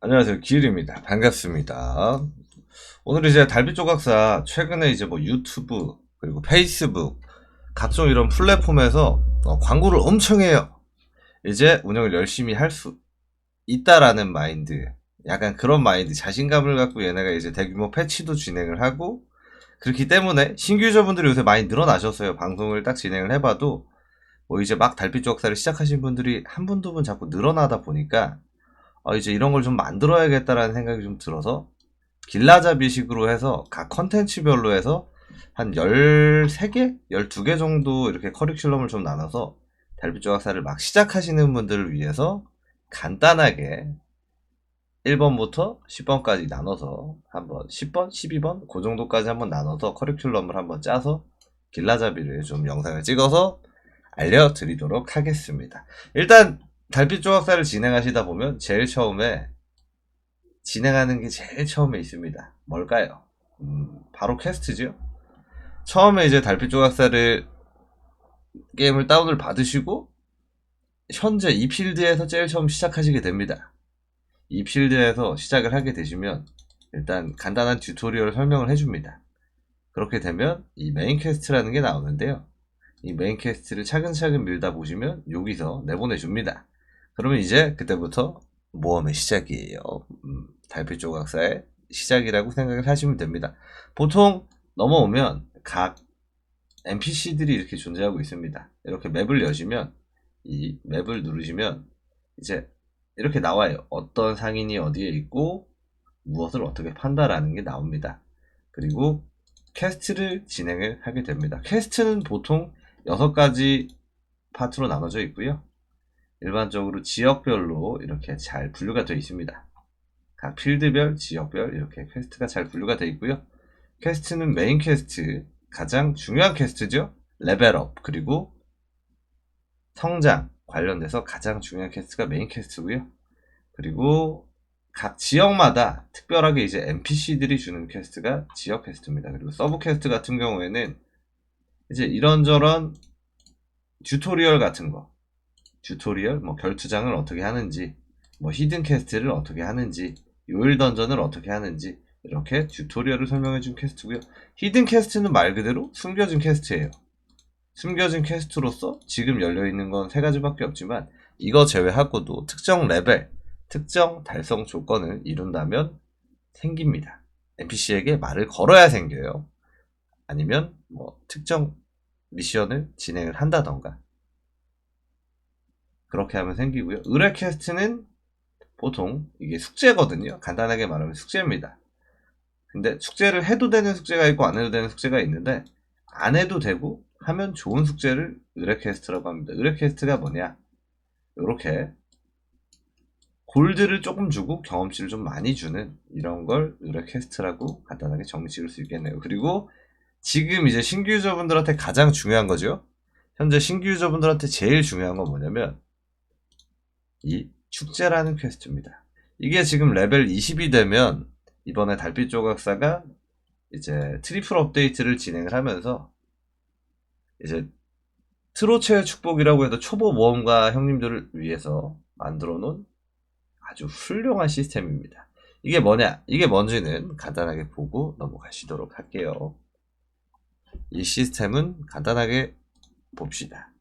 안녕하세요. 기일입니다. 반갑습니다. 오늘 이제 달빛 조각사 최근에 이제 뭐 유튜브 그리고 페이스북 각종 이런 플랫폼에서 어, 광고를 엄청 해요. 이제 운영을 열심히 할 수 있다라는 마인드, 약간 그런 마인드, 자신감을 갖고 얘네가 이제 대규모 패치도 진행을 하고 그렇기 때문에 신규 유저분들이 요새 많이 늘어나셨어요. 방송을 딱 진행을 해봐도 뭐 이제 막 달빛 조각사를 시작하신 분들이 한 분 두 분 자꾸 늘어나다 보니까 어, 이제 이런 걸 좀 만들어야겠다라는 생각이 좀 들어서 길라잡이식으로 해서 각 컨텐츠별로 해서 한 13개? 12개 정도 이렇게 커리큘럼을 좀 나눠서 달빛 조각사를 막 시작하시는 분들을 위해서 간단하게 1번부터 10번까지 나눠서 한번 10번, 12번 그 정도까지 한번 나눠서 커리큘럼을 한번 짜서 길라잡이를 좀 영상을 찍어서 알려드리도록 하겠습니다. 일단 달빛 조각사를 진행하시다 보면 제일 처음에 진행하는 게 제일 처음에 있습니다. 뭘까요? 음, 바로 퀘스트죠. 처음에 이제 달빛 조각사를 게임을 다운을 받으시고 현재 이 필드에서 제일 처음 시작하시게 됩니다. 이 필드에서 시작을 하게 되시면 일단 간단한 튜토리얼 설명을 해줍니다. 그렇게 되면 이 메인 퀘스트라는 게 나오는데요. 이 메인 퀘스트를 차근차근 밀다 보시면 여기서 내보내줍니다. 그러면 이제 그때부터 모험의 시작이에요. 음, 달빛 조각사의 시작이라고 생각을 하시면 됩니다. 보통 넘어오면 각 NPC들이 이렇게 존재하고 있습니다. 이렇게 맵을 여시면 이 맵을 누르시면 이제 이렇게 나와요. 어떤 상인이 어디에 있고 무엇을 어떻게 판다라는 게 나옵니다. 그리고 퀘스트를 진행을 하게 됩니다. 퀘스트는 보통 6가지 파트로 나눠져 있고요. 일반적으로 지역별로 이렇게 잘 분류가 되어 있습니다. 각 필드별, 지역별 이렇게 퀘스트가 잘 분류가 되어 있고요. 퀘스트는 메인 퀘스트, 가장 중요한 퀘스트죠. 레벨업, 그리고 성장 관련돼서 가장 중요한 퀘스트가 메인 퀘스트고요. 그리고 각 지역마다 특별하게 이제 NPC들이 주는 퀘스트가 지역 퀘스트입니다. 그리고 서브 퀘스트 같은 경우에는 이제 이런저런 튜토리얼 같은 거, 튜토리얼, 뭐 결투장을 어떻게 하는지, 뭐 히든 퀘스트를 어떻게 하는지, 요일 던전을 어떻게 하는지 이렇게 튜토리얼을 설명해 준 퀘스트고요. 히든 퀘스트는 말 그대로 숨겨진 퀘스트예요. 숨겨진 퀘스트로서 지금 열려 있는 건 세 가지밖에 없지만 이거 제외하고도 특정 레벨, 특정 달성 조건을 이룬다면 생깁니다. NPC에게 말을 걸어야 생겨요. 아니면 뭐 특정 미션을 진행을 한다던가 그렇게 하면 생기고요. 의뢰 퀘스트는 보통 이게 숙제거든요. 간단하게 말하면 숙제입니다. 근데 숙제를 해도 되는 숙제가 있고 안 해도 되는 숙제가 있는데 안 해도 되고 하면 좋은 숙제를 의뢰 퀘스트라고 합니다. 의뢰 퀘스트가 뭐냐? 이렇게 골드를 조금 주고 경험치를 좀 많이 주는 이런 걸 의뢰 퀘스트라고 간단하게 정리 지을 수 있겠네요. 그리고 지금 이제 신규 유저분들한테 가장 중요한 거죠. 현재 신규 유저분들한테 제일 중요한 건 뭐냐면 이 축제라는 퀘스트입니다. 이게 지금 레벨 20이 되면 이번에 달빛 조각사가 이제 트리플 업데이트를 진행을 하면서 이제 트로체의 축복이라고 해도 초보 모험가 형님들을 위해서 만들어 놓은 아주 훌륭한 시스템입니다. 이게 뭐냐? 이게 뭔지는 간단하게 보고 넘어가시도록 할게요. 이 시스템은 간단하게 봅시다.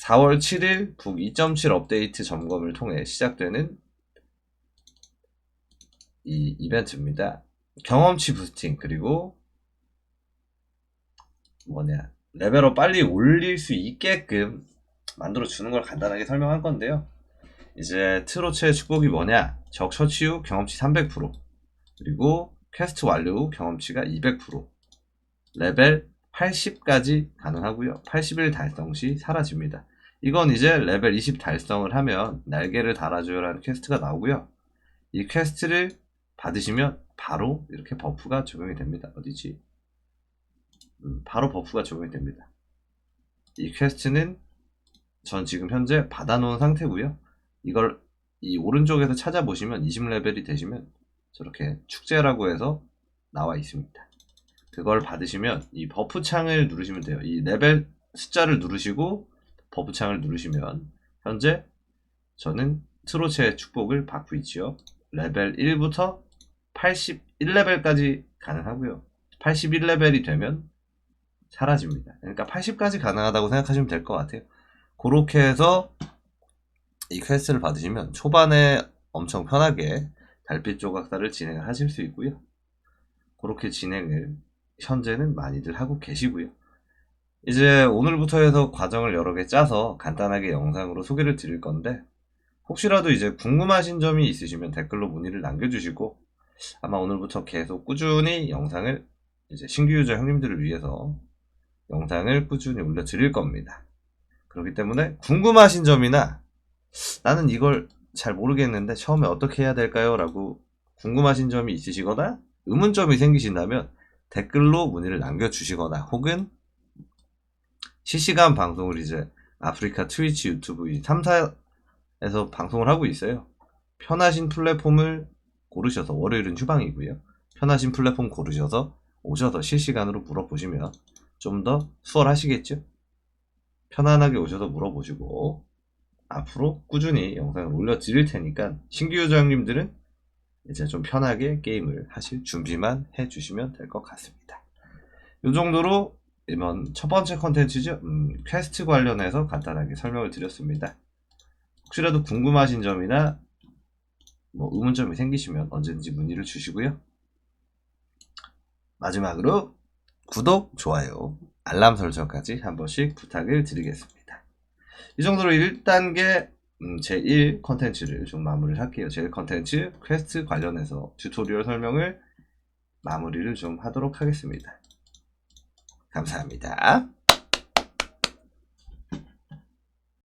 4월 7일 북 2.7 업데이트 점검을 통해 시작되는 이 이벤트입니다. 경험치 부스팅 그리고 뭐냐 레벨업 빨리 올릴 수 있게끔 만들어 주는 걸 간단하게 설명할 건데요. 이제 트로츠의 축복이 뭐냐? 적 처치 후 경험치 300% 그리고 퀘스트 완료 후 경험치가 200% 레벨 80까지 가능하고요. 80일 달성 시 사라집니다. 이건 이제 레벨 20 달성을 하면 날개를 달아줘요라는 퀘스트가 나오고요. 이 퀘스트를 받으시면 바로 이렇게 버프가 적용이 됩니다. 어디지? 음, 바로 버프가 적용이 됩니다. 이 퀘스트는 전 지금 현재 받아놓은 상태고요. 이걸 이 오른쪽에서 찾아보시면 20레벨이 되시면 저렇게 축제라고 해서 나와 있습니다. 그걸 받으시면 이 버프 창을 누르시면 돼요. 이 레벨 숫자를 누르시고 버프 창을 누르시면 현재 저는 트로체의 축복을 받고 있지요. 레벨 1부터 81레벨까지 가능하고요. 81레벨이 되면 사라집니다. 그러니까 80까지 가능하다고 생각하시면 될 것 같아요. 그렇게 해서 이 퀘스트를 받으시면 초반에 엄청 편하게 달빛 조각사를 진행을 하실 수 있고요. 그렇게 진행을 현재는 많이들 하고 계시고요. 이제 오늘부터 해서 과정을 여러 개 짜서 간단하게 영상으로 소개를 드릴 건데 혹시라도 이제 궁금하신 점이 있으시면 댓글로 문의를 남겨주시고 아마 오늘부터 계속 꾸준히 영상을 이제 신규 유저 형님들을 위해서 영상을 꾸준히 올려드릴 겁니다. 그렇기 때문에 궁금하신 점이나 나는 이걸 잘 모르겠는데 처음에 어떻게 해야 될까요? 라고 궁금하신 점이 있으시거나 의문점이 생기신다면 댓글로 문의를 남겨주시거나 혹은 실시간 방송을 이제 아프리카 트위치 유튜브 이 3사에서 방송을 하고 있어요. 편하신 플랫폼을 고르셔서 월요일은 휴방이고요. 편하신 플랫폼 고르셔서 오셔서 실시간으로 물어보시면 좀 더 수월하시겠죠? 편안하게 오셔서 물어보시고 앞으로 꾸준히 영상을 올려드릴 테니까 신규 유저님들은 이제 좀 편하게 게임을 하실 준비만 해주시면 될 것 같습니다. 이 정도로 이번 첫 번째 컨텐츠죠. 음, 퀘스트 관련해서 간단하게 설명을 드렸습니다. 혹시라도 궁금하신 점이나 뭐 의문점이 생기시면 언제든지 문의를 주시고요. 마지막으로 구독, 좋아요, 알람 설정까지 한 번씩 부탁을 드리겠습니다. 이 정도로 1단계 제1 컨텐츠를 좀 마무리를 할게요. 제1 컨텐츠 퀘스트 관련해서 튜토리얼 설명을 마무리를 좀 하도록 하겠습니다. 감사합니다.